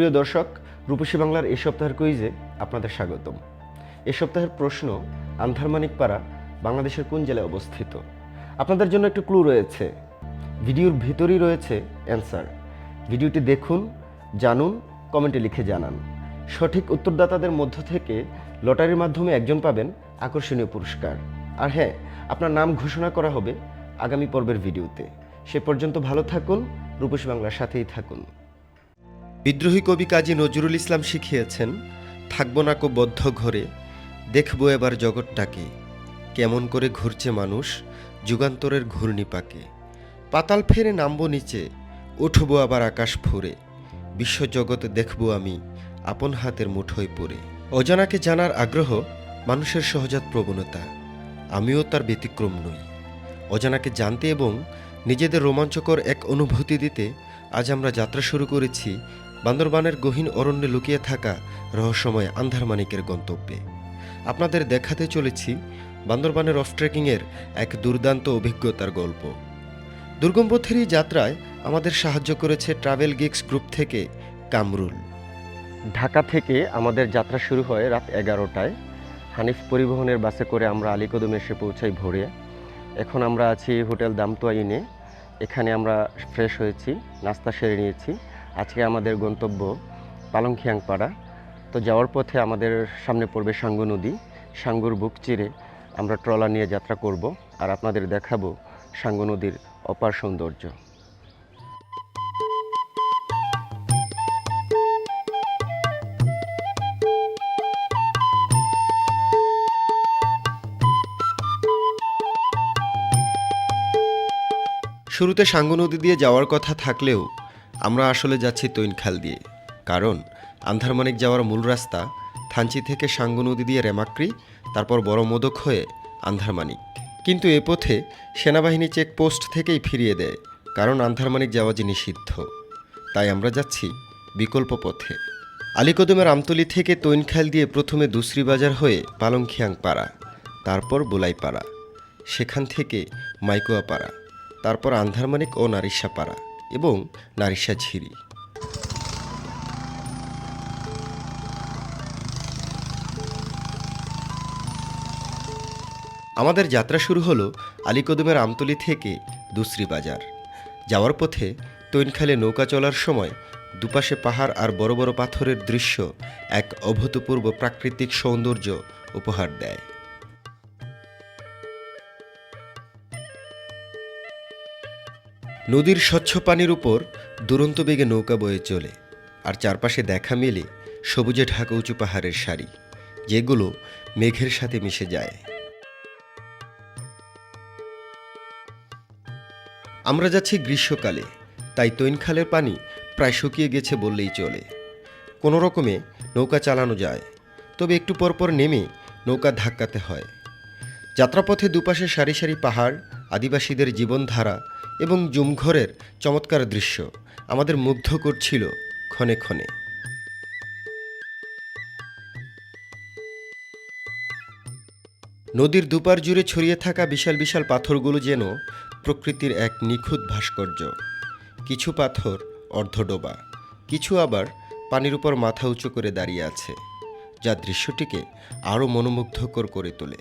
প্রিয় দর্শক, রূপসী বাংলার এই সপ্তাহের কুইজে আপনাদের স্বাগতম। এ সপ্তাহের প্রশ্ন, আন্ধারমানিক পাড়া বাংলাদেশের কোন জেলায় অবস্থিত? আপনাদের জন্য একটু ক্লু রয়েছে। ভিডিওর ভিতরেই রয়েছে অ্যান্সার ভিডিওটি দেখুন, জানুন কমেন্টে লিখে জানান। সঠিক উত্তরদাতাদের মধ্য থেকে লটারির মাধ্যমে একজন পাবেন আকর্ষণীয় পুরস্কার। আর হ্যাঁ আপনার নাম ঘোষণা করা হবে আগামী পর্বের ভিডিওতে। সে পর্যন্ত ভালো থাকুন, রূপসী বাংলার সাথেই থাকুন। বিদ্রোহী কবি কাজী নজরুল ইসলাম শিখিয়েছেন, থাকব না কো বদ্ধ ঘরে, দেখব এবার জগৎটাকে। কেমন করে ঘুরছে মানুষ, যুগান্তরের ঘূর্ণি পাকে। পাতাল ফেরে নামবো নিচে, উঠবো আবার আকাশ ফুরে বিশ্বজগৎ দেখব আমি, আপন হাতের মুঠোয় পড়ে। অজানাকে জানার আগ্রহ মানুষের সহজাত প্রবণতা। আমিও তার ব্যতিক্রম নই। অজানাকে জানতে এবং নিজেদের রোমাঞ্চকর এক অনুভূতি দিতে আজ আমরা যাত্রা শুরু করেছি বান্দরবানের গহীন অরণ্যে লুকিয়ে থাকা রহস্যময় আন্ধারমানিকের গন্তব্যে। আপনাদের দেখাতে চলেছি বান্দরবানের অফ ট্রেকিংয়ের এক দুর্দান্ত অভিজ্ঞতার গল্প। দুর্গম পথের এই যাত্রায় আমাদের সাহায্য করেছে ট্রাভেল গিক্স গ্রুপ থেকে কামরুল। ঢাকা থেকে আমাদের যাত্রা শুরু হয় রাত এগারোটায়। হানিফ পরিবহনের বাসে করে আমরা আলীকদমে এসে পৌঁছাই ভোরে। এখন আমরা আছি হোটেল দামতোয়া ইনে। এখানে আমরা ফ্রেশ হয়েছি, নাস্তা সেরে নিয়েছি। আজকে আমাদের গন্তব্য পালংখিয়াংপাড়া। তো যাওয়ার পথে আমাদের সামনে পড়বে সাঙ্গু নদী। সাঙ্গুর বুক চিরে আমরা ট্রলার নিয়ে যাত্রা করব আর আপনাদের দেখাবো সাঙ্গু নদীর অপার সৌন্দর্য। শুরুতে সাঙ্গু নদী দিয়ে যাওয়ার কথা থাকলেও আমরা আসলে যাচ্ছি তৈনখাল দিয়ে। কারণ, আন্ধারমানিক যাওয়ার মূল রাস্তা থানচি থেকে সাঙ্গু নদী দিয়ে রেমাক্রি, তারপর বড় মোদক হয়ে আন্ধারমানিক। কিন্তু এ পথে সেনাবাহিনী চেকপোস্ট থেকেই ফিরিয়ে দেয়, কারণ আন্ধারমানিক যাওয়া যে নিষিদ্ধ। তাই আমরা যাচ্ছি বিকল্প পথে। আলীকদমের আমতলি থেকে তৈনখাল দিয়ে প্রথমে দুসরি বাজার হয়ে পালংখিয়াং পাড়া তারপর বুলাইপাড়া, সেখান থেকে মাইকুয়া পাড়া তারপর আন্ধারমানিক ও নারিশা পাড়া এবং নারিশা ঝিরি আমাদের যাত্রা শুরু হলো আলীকদমের আমতলি থেকে দুসরি বাজার। যাওয়ার পথে তৈনখালে নৌকা চলার সময় দুপাশে পাহাড় আর বড় বড় পাথরের দৃশ্য এক অভূতপূর্ব প্রাকৃতিক সৌন্দর্য উপহার দেয়। নদীর স্বচ্ছ পানির উপর দুরন্ত বেগে নৌকা বয়ে চলে, আর চারপাশে দেখা মেলে সবুজে ঢাকা উঁচু পাহাড়ের সারি, যেগুলো মেঘের সাথে মিশে যায়। আমরা যাচ্ছি গ্রীষ্মকালে, তাই তৈনখালের পানি প্রায় শুকিয়ে গেছে বললেই চলে। কোনো রকমে নৌকা চালানো যায়, তবে একটু পরপর নেমে নৌকা ধাক্কাতে হয়। যাত্রাপথে দুপাশে সারি সারি পাহাড়, আদিবাসীদের জীবনধারা এবং জুমঘরের চমৎকার দৃশ্য আমাদের মুগ্ধ করছিল ক্ষণে ক্ষণে। নদীর দুপার জুড়ে ছড়িয়ে থাকা বিশাল বিশাল পাথরগুলো যেন প্রকৃতির এক নিখুঁত ভাস্কর্য। কিছু পাথর অর্ধডোবা, কিছু আবার পানির উপর মাথা উঁচু করে দাঁড়িয়ে আছে, যা দৃশ্যটিকে আরও মনোমুগ্ধকর করে তোলে।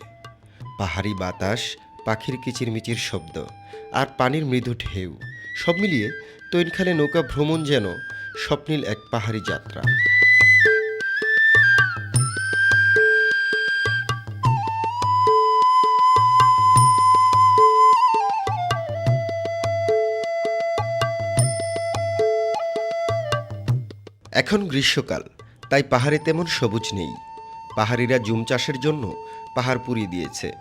পাহাড়ি বাতাস পাখির কিচিরমিচির শব্দ আর পানির মৃদু ঢেউ। সব মিলিয়ে তৈনখালে নৌকা ভ্রমণ যেন স্বপ্নিল এক পাহাড়ি যাত্রা। এখন গ্রীষ্মকাল, তাই পাহাড়ে তেমন সবুজ নেই। পাহাড়িরা জুম চাষের জন্য পাহাড় পুড়িয়ে দিয়েছে।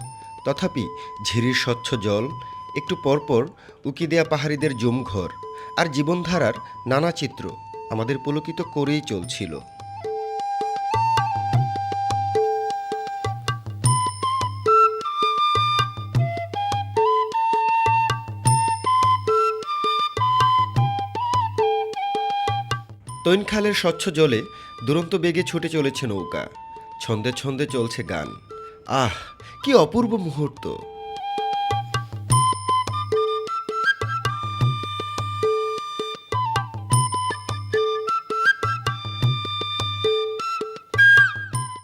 তথাপি ঝিরির স্বচ্ছ জল, একটু পরপর উকি দেয়া পাহাড়িদের জুমঘর আর জীবনধারার নানা চিত্র আমাদের পুলকিত করেই চলছিল। তৈনখালের স্বচ্ছ জলে দুরন্ত বেগে ছুটে চলেছে নৌকা। ছন্দে ছন্দে চলছে গান। আহ, কি অপূর্ব মুহূর্ত।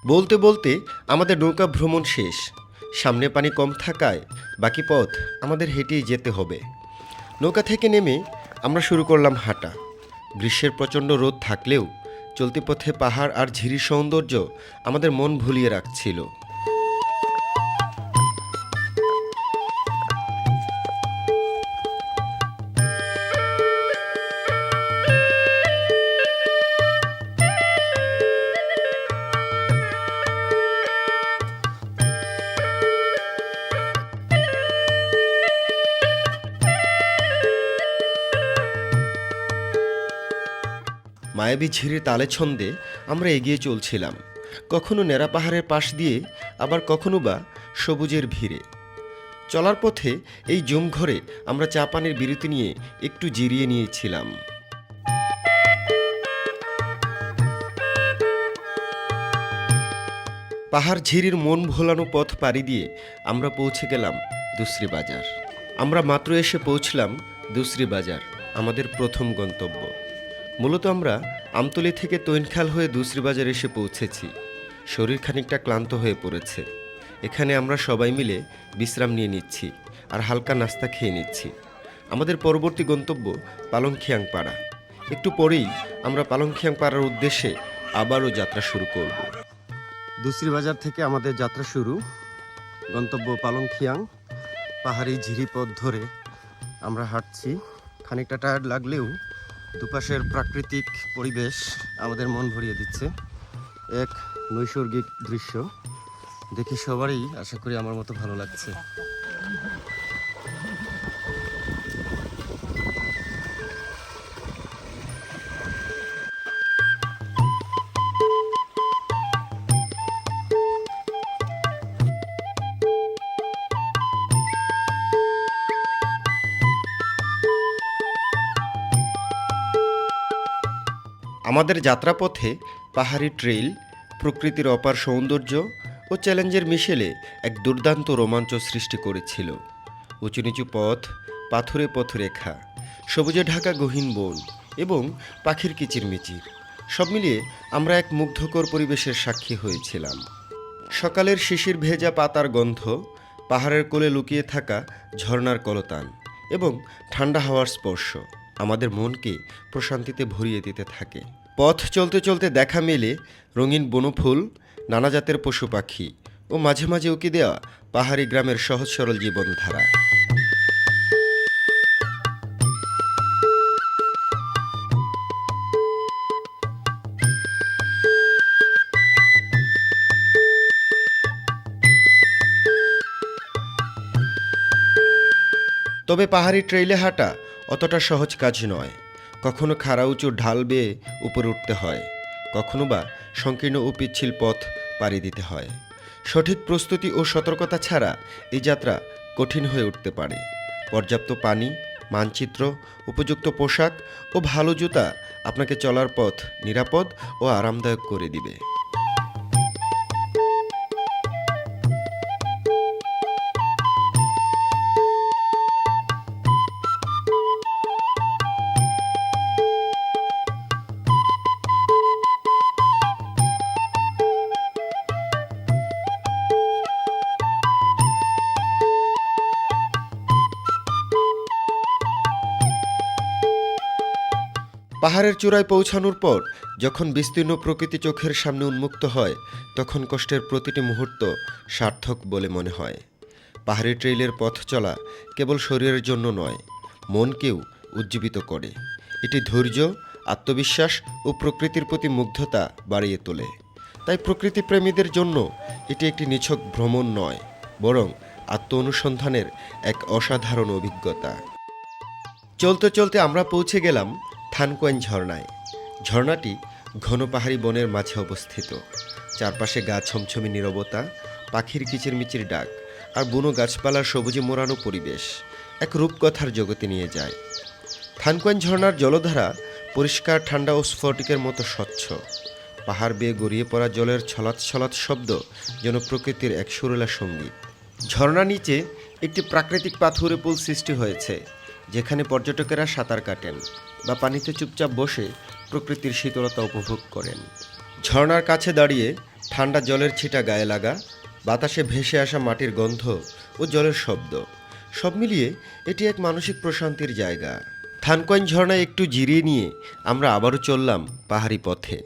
বলতে বলতে আমাদের নৌকা ভ্রমণ শেষ। সামনে পানি কম থাকায় বাকি পথ আমাদের হেঁটেই যেতে হবে। নৌকা থেকে নেমে আমরা শুরু করলাম হাঁটা। গ্রীষ্মের প্রচণ্ড রোদ থাকলেও চলতি পথে পাহাড় আর ঝিরির সৌন্দর্য আমাদের মন ভুলিয়ে রাখছিল। মায়াবী ঝিরির তালে ছন্দে আমরা এগিয়ে চলছিলাম। কখনো নেরা পাহাড়ের পাশ দিয়ে, আবার কখনো বা সবুজের ভিড়ে। চলার পথে এই জুম ঘরে আমরা চা পানির বিরতি নিয়ে একটু জিরিয়ে নিয়েছিলাম। পাহাড় ঝিরির মন ভোলানো পথ পাড়ি দিয়ে আমরা পৌঁছে গেলাম দুসরি বাজার। আমরা মাত্র এসে পৌঁছলাম দুসরি বাজার, আমাদের প্রথম গন্তব্য। মূলত আমরা আমতলি থেকে তৈনখাল হয়ে দুসরি বাজার এসে পৌঁছেছি। শরীর খানিকটা ক্লান্ত হয়ে পড়েছে। এখানে আমরা সবাই মিলে বিশ্রাম নিয়ে নিচ্ছি আর হালকা নাস্তা খেয়ে নিচ্ছি। আমাদের পরবর্তী গন্তব্য পালংখিয়াং পাড়া একটু পরেই আমরা পালংখিয়াং পাড়ার উদ্দেশ্যে আবারও যাত্রা শুরু করব। দুসরি বাজার থেকে আমাদের যাত্রা শুরু। গন্তব্য পালংখিয়াং। পাহাড়ি ঝিরি পথ ধরে আমরা হাঁটছি। খানিকটা টায়ার্ড লাগলেও দুপাশের প্রাকৃতিক পরিবেশ আমাদের মন ভরিয়ে দিচ্ছে। এক নৈসর্গিক দৃশ্য। দেখে সবারই আশা করি আমার মতো ভালো লাগছে। আমাদের যাত্রাপথে পাহাড়ি ট্রেইল প্রকৃতির অপার সৌন্দর্য ও চ্যালেঞ্জের মিশেলে এক দুর্দান্ত রোমাঞ্চ সৃষ্টি করেছিল। উঁচু নিচু পথ, পাথরে পথরেখা সবুজে ঢাকা গহীন বন এবং পাখির কিচিরমিচির সব মিলিয়ে আমরা এক মুগ্ধকর পরিবেশের সাক্ষী হয়েছিলাম। সকালের শিশির ভেজা পাতার গন্ধ, পাহাড়ের কোলে লুকিয়ে থাকা ঝর্ণার কলতান এবং ঠান্ডা হাওয়ার স্পর্শ আমাদের মনকে প্রশান্তিতে ভরিয়ে দিতে থাকে। পথ চলতে চলতে দেখা মেলে রঙিন বনফুল, নানা জাতের পশু পাখি ও মাঝে মাঝে উকি দেওয়া পাহাড়ি গ্রামের সহজ সরল জীবনধারা। তবে পাহাড়ি ট্রেইলে হাঁটা অতটা সহজ কাজ নয়। কখনো খাড়া উঁচু ঢাল বেয়ে উপরে উঠতে হয়, কখনো বা সংকীর্ণ ও পিচ্ছিল পথ পাড়ি দিতে হয়। সঠিক প্রস্তুতি ও সতর্কতা ছাড়া এই যাত্রা কঠিন হয়ে উঠতে পারে। পর্যাপ্ত পানি, মানচিত্র, উপযুক্ত পোশাক ও ভালো জুতা আপনাকে চলার পথ নিরাপদ ও আরামদায়ক করে দিবে। পাহাড়ের চূড়ায় পৌঁছানোর পর, যখন বিস্তীর্ণ প্রকৃতি চোখের সামনে উন্মুক্ত হয়, তখন কষ্টের প্রতিটি মুহূর্ত সার্থক বলে মনে হয়। পাহাড়ি ট্রেইলের পথ চলা কেবল শরীরের জন্য নয়, মনকেও উজ্জীবিত করে। এটি ধৈর্য, আত্মবিশ্বাস ও প্রকৃতির প্রতি মুগ্ধতা বাড়িয়ে তোলে। তাই প্রকৃতিপ্রেমীদের জন্য এটি একটি নিছক ভ্রমণ নয়, বরং আত্ম অনুসন্ধানের এক অসাধারণ অভিজ্ঞতা। চলতে চলতে আমরা পৌঁছে গেলাম থানকোয়েন ঝর্ণায়। ঝর্ণাটি ঘন পাহাড়ি বনের মাঝে অবস্থিত। চারপাশে গা ছমছমি নীরবতা, পাখির কিচিরমিচির ডাক আর বুনো গাছপালার সবুজে মোড়ানো পরিবেশ এক রূপকথার জগতে নিয়ে যায়। থানকোয়েন ঝর্ণার জলধারা পরিষ্কার ঠান্ডা ও স্ফটিকের মতো স্বচ্ছ। পাহাড় বেয়ে গড়িয়ে পড়া জলের ছলাৎ ছলাৎ শব্দ যেন প্রকৃতির এক সুরেলা সংগীত। ঝর্ণা নিচে একটি প্রাকৃতিক পাথুরে পুল সৃষ্টি হয়েছে। যেখানে পর্যটকেরা সাঁতার কাটেন বা পানিতে চুপচাপ বসে প্রকৃতির শীতলতা উপভোগ করেন। ঝর্ণার কাছে দাঁড়িয়ে ঠান্ডা জলের ছিটা গায়ে লাগা, বাতাসে ভেসে আসা মাটির গন্ধ ও জলের শব্দ, সব মিলিয়ে এটি এক মানসিক প্রশান্তির জায়গা। থানকয়েন ঝর্ণায় একটু জিরিয়ে নিয়ে আমরা আবারও চললাম পাহাড়ি পথে।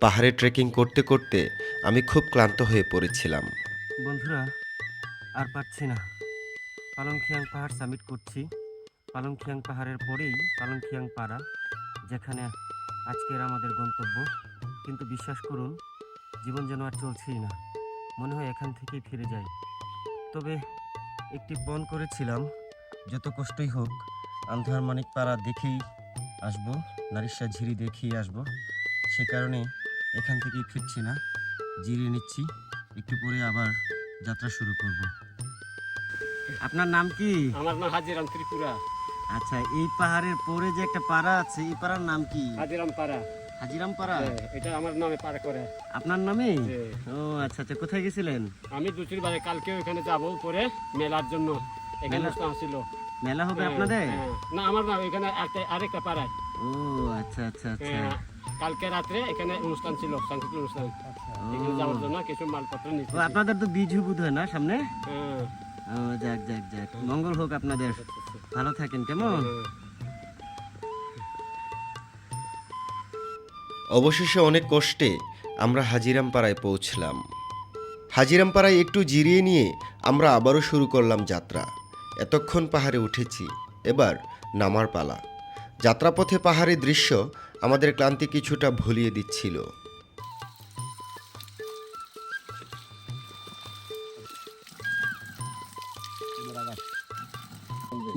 পাহাড়ে ট্রেকিং করতে করতে আমি খুব ক্লান্ত হয়ে পড়েছিলাম। বন্ধুরা, আর পারছি না। পালংখিয়াং পাহাড় সামিট করছি। পালংখিয়াং পাহাড়ের পরেই পালংখিয়াং পাড়া যেখানে আজকের আমাদের গন্তব্য। কিন্তু বিশ্বাস করুন জীবন যেন আর চলছেই না। মনে হয় এখান থেকেই ফিরে যাই। তবে একটি পণ করেছিলাম যত কষ্টই হোক আন্ধার মানিক পাড়া দেখেই আসব নারিশা ঝিরি দেখেই আসব। সে কারণে এখান থেকেই ফিরছি না জিরিয়ে নিচ্ছি একটু পরে আবার যাত্রা শুরু করব। আপনার নাম কি? আমার নাম হাজিরাম ত্রিপুরা। আচ্ছা এই পাহাড়ের পরে যে একটা পাড়া আছে এই পাড়ার নাম কি? হাজিরাম পাড়া। হাজিরাম পাড়া? হ্যাঁ, এটা আমার নামে পাড়া করে। আপনার নামে? ও আচ্ছা আচ্ছা কোথায় গেছিলেন? আমি বারে কালকে ওখানে যাব পরে মেলার জন্য। এখানে মেলা? অনুষ্ঠান ছিল মেলা হবে হ্যাঁ, আপনাদের? হ্যাঁ। না আমার না এখানে আরেকটা পাড়ায়। ও আচ্ছা আচ্ছা আচ্ছা। কালকে রাত্রে এখানে অনুষ্ঠান ছিল সাংস্কৃতিক অনুষ্ঠান। এখানে যাওয়ার জন্য কিছু মালপত্র নিচ্ছি ও আপনাদের তো বিজু বুধ হয় না সামনে? হ্যাঁ, ও, যাক যাক যাক। মঙ্গল হোক আপনাদের। ভালো থাকেন, কেমন। অবশেষে অনেক কষ্টে আমরা হাজিরামপাড়ায় পৌঁছলাম। হাজিরামপাড়ায় একটু জিরিয়ে নিয়ে আমরা আবারও শুরু করলাম যাত্রা। এতক্ষণ পাহাড়ে উঠেছি, এবার নামার পালা। যাত্রাপথে পাহাড়ের দৃশ্য আমাদের ক্লান্তি কিছুটা ভুলিয়ে দিচ্ছিল।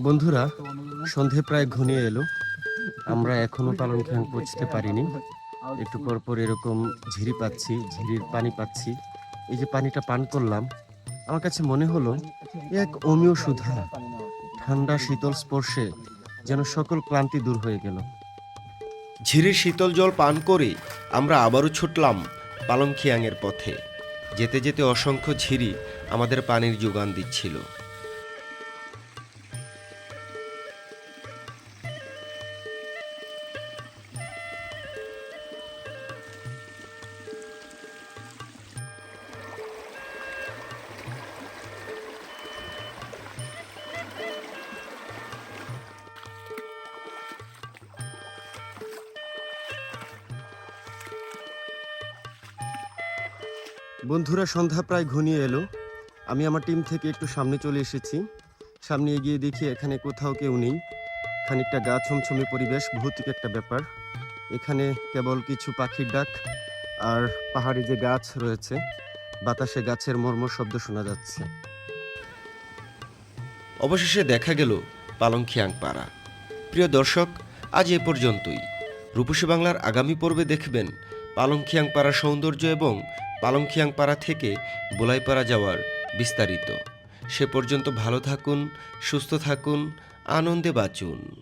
বন্ধুরা, সন্ধে প্রায় ঘনিয়ে এলো। আমরা এখনও পালংখ্যাং পৌঁছতে পারিনি। একটু পর পর এরকম ঝিরি পাচ্ছি, ঝিরির পানি পাচ্ছি। এই যে পানিটা পান করলাম, আমার কাছে মনে হলো এক অমীয় সুধা, ঠান্ডা শীতল স্পর্শে যেন সকল ক্লান্তি দূর হয়ে গেল। ঝিরির শীতল জল পান করে আমরা আবারও ছুটলাম পালংখিয়াংয়ের পথে। যেতে যেতে অসংখ্য ঝিরি আমাদের পানির যোগান দিচ্ছিল। বন্ধুরা, সন্ধ্যা প্রায় ঘনিয়ে এলো। আমি আমার টিম থেকে একটু সামনে চলে এসেছি। সামনে এগিয়ে দেখি এখানে কোথাও কেউ নেই। খানিকটা গা ছমছমে পরিবেশ, ভৌতিক একটা ব্যাপার। এখানে কেবল কিছু পাখির ডাক আর পাহাড়ি যে গাছ রয়েছে, বাতাসে গাছের মর্ম শব্দ শোনা যাচ্ছে। অবশেষে দেখা গেল পালংখিয়াং পাড়া প্রিয় দর্শক, আজ এ পর্যন্তই। রূপসী বাংলার আগামী পর্বে দেখবেন পালংখিয়াং পাড়ার সৌন্দর্য এবং পালংখিয়াংপাড়া থেকে বোলাইপাড়া যাওয়ার বিস্তারিত। সে পর্যন্ত ভালো থাকুন, সুস্থ থাকুন, আনন্দে বাঁচুন।